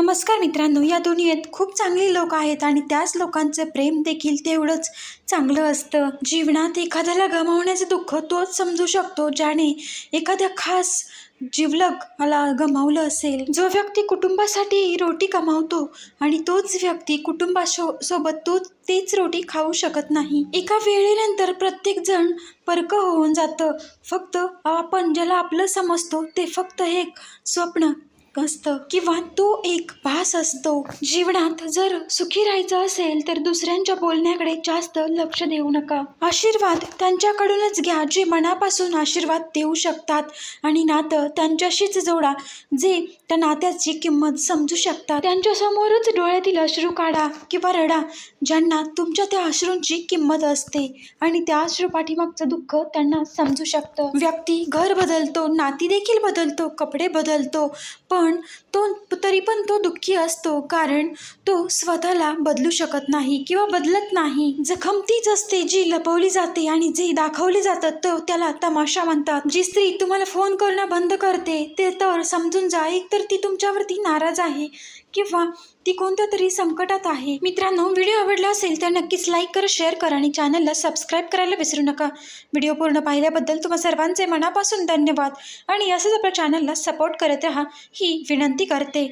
नमस्कार मित्रांनो या दुनियेत खूप चांगली लोक आहेत आणि त्याच लोकांचं प्रेम देखील तेवढंच चांगलं असतं. जीवनात एखाद्याला गमावण्याचं दुःख तोच समजू शकतो ज्याने एखाद्या खास जिवलग गमावलं असेल. जो व्यक्ती कुटुंबासाठी रोटी कमावतो आणि तोच व्यक्ती कुटुंबासो सोबत तो तीच रोटी खाऊ शकत नाही. एका वेळेनंतर प्रत्येक जण परक होऊन जातं. फक्त आपण ज्याला आपलं समजतो ते फक्त एक स्वप्न असतं. किंवा तो एक भास असतो. जीवनात जर सुखी राहायचं असेल तर दुसऱ्यांच्या बोलण्याकडे जास्त लक्ष देऊ नका. आशीर्वाद त्यांच्याकडूनच घ्या. जे मनापासून आशीर्वाद देऊ शकतात आणि नातं त्यांच्याशीच जोडा. जे त्या नात्याची किंमत समजू शकतात. त्यांच्यासमोरच डोळ्यातील अश्रू काढा किंवा रडा. ज्यांना तुमच्या त्या अश्रूंची किंमत असते आणि त्या अश्रू पाठीमागचं दुःख त्यांना समजू शकतं. व्यक्ती घर बदलतो नाती देखील बदलतो कपडे बदलतो. पण तो तरी पण तो दुःखी असतो कारण तो स्वतःला बदलू शकत नाही किंवा बदलत नाही. जखम तीच असते जी लपवली जाते आणि जे दाखवले जातं तो त्याला तमाशा म्हणतात. जी स्त्री तुम्हाला फोन करणं बंद करते ते तर समजून जा. एक तर ती तुमच्यावरती नाराज आहे. किंवा ती कोणत्या तरी संकटात आहे. मित्रांनो व्हिडिओ आवडला असेल तर नक्कीच लाईक करा शेअर करा आणि चॅनलला सबस्क्राईब करायला विसरू नका. व्हिडिओ पूर्ण पाहिल्याबद्दल तुम्हा सर्वांचे मनापासून धन्यवाद आणि असंच आपल्या चॅनलला सपोर्ट करत राहा ही विनंती करते.